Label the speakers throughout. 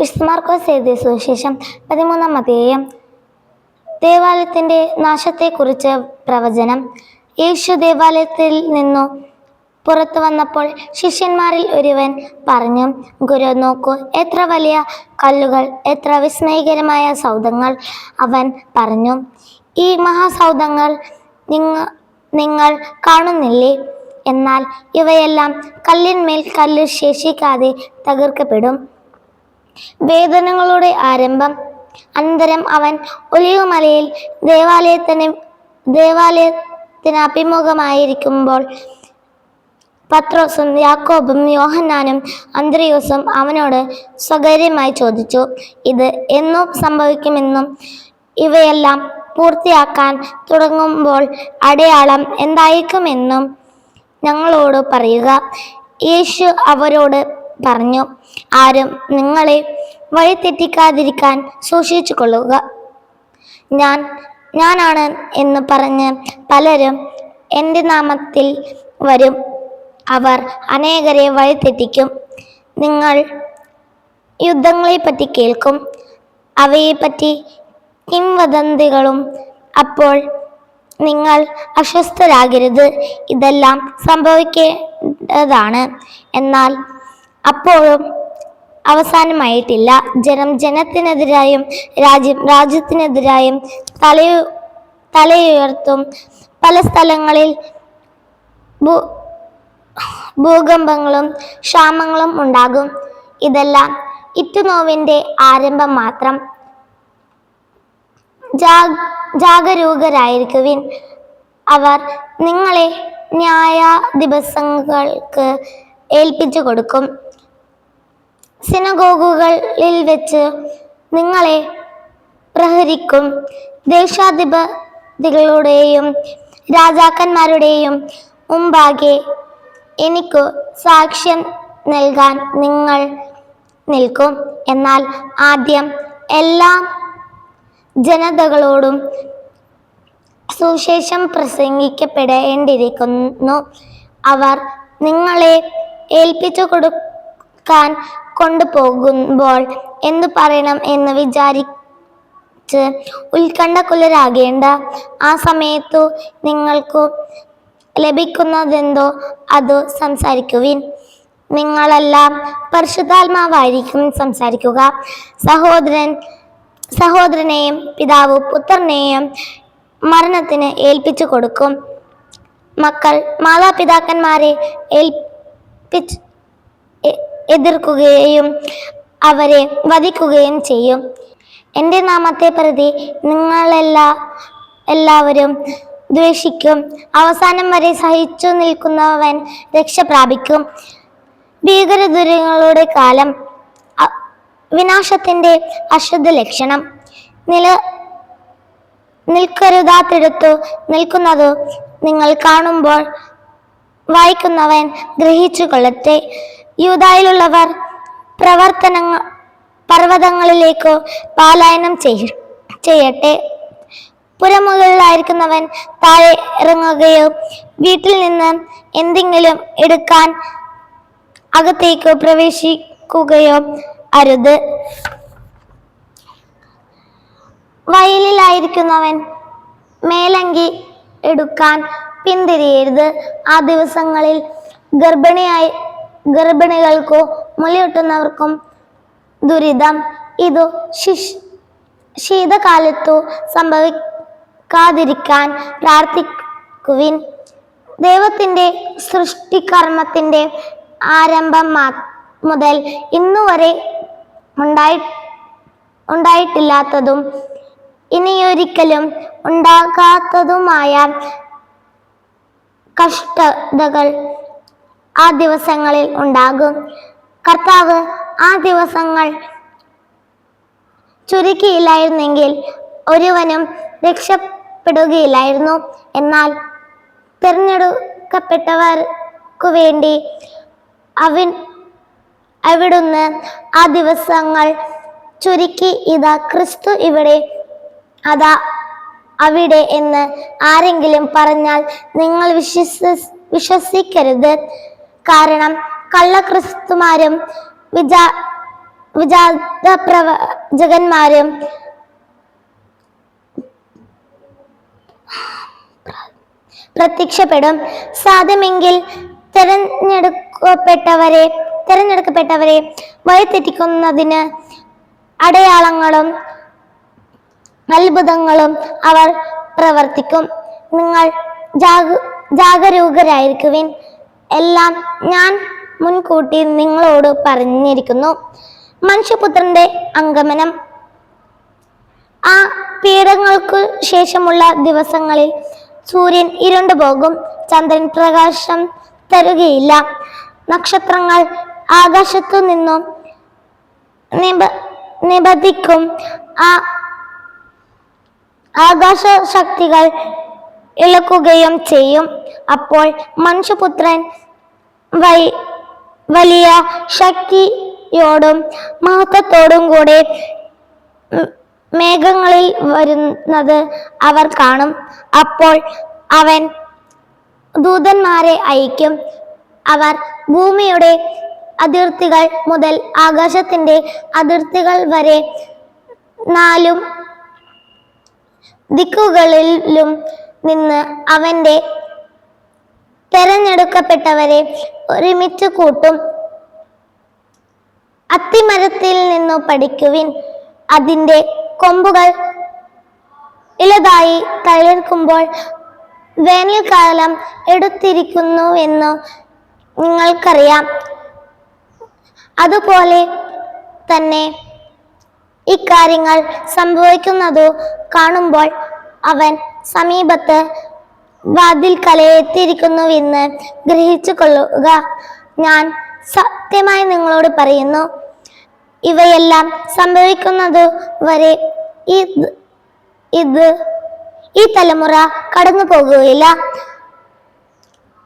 Speaker 1: വിസ്മാർക്കോസ് എഴുതിയ സുവിശേഷം പതിമൂന്നാം അധ്യായം. ദേവാലയത്തിന്റെ നാശത്തെക്കുറിച്ച് പ്രവചനം. യേശു ദേവാലയത്തിൽ നിന്നു പുറത്തു വന്നപ്പോൾ ശിഷ്യന്മാരിൽ ഒരുവൻ പറഞ്ഞു ഗുരു നോക്കൂ എത്ര വലിയ കല്ലുകൾ എത്ര വിസ്മയകരമായ സൗധങ്ങൾ അവൻ പറഞ്ഞു ഈ മഹാസൗധങ്ങൾ നിങ്ങ നിങ്ങൾ കാണുന്നില്ലേ? എന്നാൽ ഇവയെല്ലാം കല്ലിന്മേൽ കല്ല് ശേഷിക്കാതെ തകർക്കപ്പെടും. വേദനകളുടെ ആരംഭം. അനന്തരം അവൻ ഒലിവുമലയിൽ ദേവാലയത്തിന് ദേവാലയത്തിന് അഭിമുഖമായിരിക്കുമ്പോൾ പത്രോസും യാക്കോബും യോഹന്നാനും അന്ത്രയോസും അവനോട് സ്വകാര്യമായി ചോദിച്ചു ഇത് എന്നും സംഭവിക്കുമെന്നും ഇവയെല്ലാം പൂർത്തിയാക്കാൻ തുടങ്ങുമ്പോൾ അടയാളം എന്തായിരിക്കുമെന്നും ഞങ്ങളോട് പറയുക യേശു അവരോട് പറഞ്ഞു. ആരും നിങ്ങളെ വഴിതെറ്റിക്കാതിരിക്കാൻ സൂക്ഷിച്ചു കൊള്ളുക ഞാൻ ഞാനാണ് എന്ന് പറഞ്ഞ് പലരും എന്റെ നാമത്തിൽ വരും. അവർ അനേകരെ വഴിതെറ്റിക്കും. നിങ്ങൾ യുദ്ധങ്ങളെപ്പറ്റി കേൾക്കും. അവയെപ്പറ്റി കിംവദന്തികളും അപ്പോൾ നിങ്ങൾ അസ്വസ്ഥരാകരുത്. ഇതെല്ലാം സംഭവിക്കേണ്ടതാണ്. എന്നാൽ അപ്പോഴും അവസാനമായിട്ടില്ല. ജനം ജനത്തിനെതിരായും രാജ്യം രാജ്യത്തിനെതിരായും തലയു തലയുയർത്തും. പല സ്ഥലങ്ങളിൽ ഭൂ ഭൂകമ്പങ്ങളും ക്ഷാമങ്ങളും ഉണ്ടാകും. ഇതെല്ലാം ഇറ്റുനോവിന്റെ ആരംഭം മാത്രം. ജാഗരൂകരായിരിക്കുവിൻ അവർ നിങ്ങളെ ന്യായ ദിവസങ്ങൾക്ക് ഏൽപ്പിച്ചു കൊടുക്കും. സിനഗോഗുകളിൽ വെച്ച് നിങ്ങളെ പ്രഹരിക്കും. ദേശാധിപതികളുടെയും രാജാക്കന്മാരുടെയും മുമ്പാകെ എനിക്കു സാക്ഷ്യം നൽകാൻ നിങ്ങൾ നിൽക്കും. എന്നാൽ ആദ്യം എല്ലാ ജനതകളോടും സുശേഷം പ്രസംഗിക്കപ്പെടേണ്ടിയിരിക്കുന്നു. അവർ നിങ്ങളെ ഏൽപ്പിച്ചു കൊടുക്കാൻ കൊണ്ടുപോകുമ്പോൾ എന്തു പറയണം എന്ന് വിചാരിച്ച് ഉത്കണ്ഠക്കുലരാകേണ്ട ആ സമയത്തു നിങ്ങൾക്കു ലഭിക്കുന്നതെന്തോ അത് സംസാരിക്കുവിൻ. നിങ്ങളെല്ലാം പരിശുദ്ധാത്മാവായിരിക്കും സംസാരിക്കുക. സഹോദരൻ സഹോദരനെയും പിതാവ് പുത്രനെയും മരണത്തിന് ഏൽപ്പിച്ചു കൊടുക്കും. മക്കൾ മാതാപിതാക്കന്മാരെ ഏൽപ്പിച്ച് എതിർക്കുകയും അവരെ വധിക്കുകയും ചെയ്യും. എന്റെ നാമത്തെ പ്രതി നിങ്ങളെല്ലാ എല്ലാവരും ദ്വേഷിക്കും. അവസാനം വരെ സഹിച്ചു നിൽക്കുന്നവൻ രക്ഷ പ്രാപിക്കും. ഭീകര ഭീകരദുരങ്ങളുടെ കാലം വിനാശത്തിന്റെ അശുദ്ധ ലക്ഷണം. നില നിൽക്കരുതാത്തിടത്തു നിൽക്കുന്നതു നിങ്ങൾ കാണുമ്പോൾ വായിക്കുന്നവൻ ഗ്രഹിച്ചു കൊള്ളട്ടെ. യൂതായിലുള്ളവർ പ്രവർത്തനങ്ങൾ പർവതങ്ങളിലേക്കോ പാലായനം ചെയ്യ ചെയ്യട്ടെ. പുരമുകളിലായിരിക്കുന്നവൻ താഴെ ഇറങ്ങുകയോ വീട്ടിൽ നിന്ന് എന്തെങ്കിലും എടുക്കാൻ അകത്തേക്ക് പ്രവേശിക്കുകയോ അരുത്. വയലിലായിരിക്കുന്നവൻ മേലങ്കി എടുക്കാൻ പിന്തിരിയരുത്. ആ ദിവസങ്ങളിൽ ഗർഭിണിയായി ഗർഭിണികൾക്കോ മുലയൂട്ടുന്നവർക്കും ദുരിതം. ഇതു ശീതകാലത്തു സംഭവിക്കാതിരിക്കാൻ പ്രാർത്ഥിക്കുവിൻ. ദൈവത്തിന്റെ സൃഷ്ടികർമ്മത്തിന്റെ ആരംഭം മുതൽ ഇന്നുവരെ ഉണ്ടായി ഉണ്ടായിട്ടില്ലാത്തതും ഇനിയൊരിക്കലും ഉണ്ടാകാത്തതുമായ കഷ്ടതകൾ ആ ദിവസങ്ങളിൽ ഉണ്ടാകും. കർത്താവ് ആ ദിവസങ്ങൾ ചുരുക്കിയില്ലായിരുന്നെങ്കിൽ ഒരുവനും രക്ഷപ്പെടുകയില്ലായിരുന്നു. എന്നാൽ തിരഞ്ഞെടുക്കപ്പെട്ടവർക്കു വേണ്ടി അവൻ അവിടുന്ന് ആ ദിവസങ്ങൾ ചുരുക്കി ഇതാ ക്രിസ്തു ഇവിടെ അതാ അവിടെ എന്ന് ആരെങ്കിലും പറഞ്ഞാൽ നിങ്ങൾ വിശ്വസ വിശ്വസിക്കരുത്. കാരണം കള്ളക്രിസ്തുമാരും വിജാ വിജാത പ്രവചകന്മാരും പ്രത്യക്ഷപ്പെടും. സാധ്യമെങ്കിൽ തെരഞ്ഞെടുക്കപ്പെട്ടവരെ തെരഞ്ഞെടുക്കപ്പെട്ടവരെ വഴിതെറ്റിക്കുന്നതിന് അടയാളങ്ങളും അത്ഭുതങ്ങളും അവർ പ്രവർത്തിക്കും. നിങ്ങൾ ജാഗ ജാഗരൂകരായിരിക്കുവിൻ. എല്ലാം ഞാൻ മുൻകൂട്ടി നിങ്ങളോട് പറഞ്ഞിരിക്കുന്നു. മനുഷ്യപുത്രന്റെ അങ്കമനം ആ പീഡങ്ങൾക്ക് ശേഷമുള്ള ദിവസങ്ങളിൽ സൂര്യൻ ഇരുണ്ടു പോകും. ചന്ദ്രൻ പ്രകാശം തരുകയില്ല. നക്ഷത്രങ്ങൾ ആകാശത്തു നിന്നും നിബ നിബന്ധിക്കും ആ ആകാശ ശക്തികൾ ഇളക്കുകയും ചെയ്യും. അപ്പോൾ മനുഷ്യപുത്രൻ വൈ വലിയ ശക്തിയോടും മഹത്വത്തോടും കൂടെ മേഘങ്ങളിൽ വരുന്നത് അവർ കാണും. അപ്പോൾ അവൻ ദൂതന്മാരെ അയക്കും. അവർ ഭൂമിയുടെ അതിർത്തികൾ മുതൽ ആകാശത്തിന്റെ അതിർത്തികൾ വരെ നാലും ദിക്കുകളിലും നിന്ന് അവന്റെ തെരഞ്ഞെടുക്കപ്പെട്ടവരെ ഒരുമിച്ച് കൂട്ടും. അത്തിമരത്തിൽ നിന്നു പഠിക്കുവിൻ. അതിന്റെ കൊമ്പുകൾ ഇലതായി തളിർക്കുമ്പോൾ വേനൽക്കാലം എടുത്തിരിക്കുന്നുവെന്ന് നിങ്ങൾക്കറിയാം. അതുപോലെ തന്നെ ഇക്കാര്യങ്ങൾ സംഭവിക്കുന്നതു കാണുമ്പോൾ അവൻ സമീപത്ത് വാതിൽ കലയെത്തിയിരിക്കുന്നുവെന്ന് ഗ്രഹിച്ചു കൊള്ളുക. ഞാൻ സത്യമായി നിങ്ങളോട് പറയുന്നു ഇവയെല്ലാം സംഭവിക്കുന്നത് വരെ ഇത് ഇത് ഈ തലമുറ കടന്നു പോകുകയില്ല.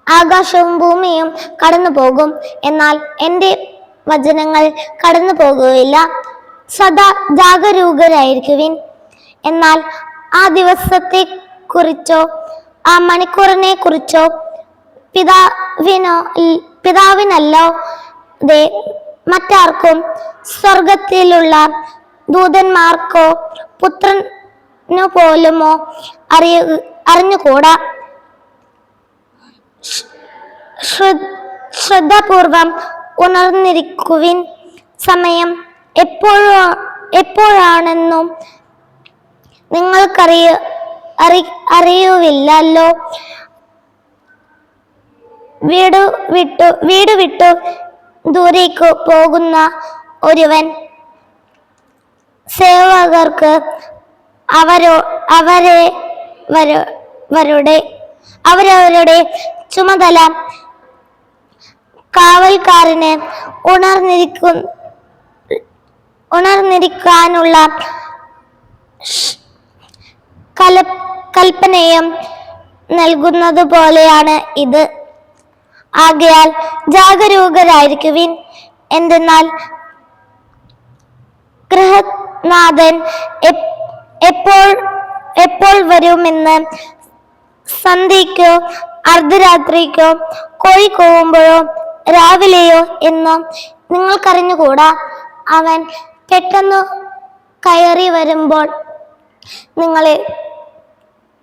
Speaker 1: ആകാശവും ഭൂമിയും കടന്നു പോകും എന്നാൽ എന്റെ വചനങ്ങൾ കടന്നു പോകുകയില്ല. സദാ ജാഗരൂകരായിരിക്കുവിൻ. എന്നാൽ ആ ദിവസത്തെ കുറിച്ചോ? ആ മണിക്കൂറിനെ കുറിച്ചോ? പിതാവിനോ പിതാവിനല്ലോ? ദേ മറ്റാർക്കും സ്വർഗത്തിലുള്ള ദൂതന്മാർക്കോ പുത്രനു പോലുമോ അറിയ അറിഞ്ഞുകൂടാ? ശ്ര- ശ്രദ്ധാപൂർവം ഉണർന്നിരിക്കുവിൻ സമയം എപ്പോഴോ എപ്പോഴാണെന്നും നിങ്ങൾക്കറിയ അറി അറിയുവില്ലല്ലോ. വീട് വിട്ടു വീട് വിട്ടു ദൂരേക്ക് പോകുന്ന ഒരുവൻ സേവകർക്ക് അവരോ അവരെ വരുടെ അവരവരുടെ ചുമതല കാവൽക്കാരന് ഉണർന്നിരിക്കുന്നു ഉണർന്നിരിക്കാനുള്ള കല കൽപ്പനയും നൽകുന്നത് പോലെയാണ് ഇത്. ആകയാൽ ജാഗരൂകരായിരിക്കുവിൻ. എന്തെന്നാൽ ഗൃഹനാഥൻ എപ്- എപ്പോൾ എപ്പോൾ വരുമെന്ന് സന്ധ്യയ്ക്കോ അർദ്ധരാത്രിക്കോ കോഴി കോവുമ്പോഴോ രാവിലെയോ എന്നോ നിങ്ങൾക്കറിഞ്ഞുകൂടാ. അവൻ പെട്ടെന്ന് കയറി വരുമ്പോൾ നിങ്ങളെ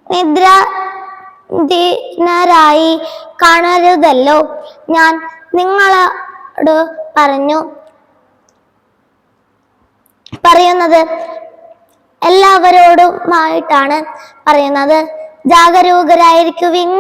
Speaker 1: നിദ്രാധീനരായി കാണരുതല്ലോ. ഞാൻ നിങ്ങളോട് പറഞ്ഞു പറയുന്നത് എല്ലാവരോടുമായിട്ടാണ് പറയുന്നത്. ജാഗരൂകരായിരിക്കുവിൻ.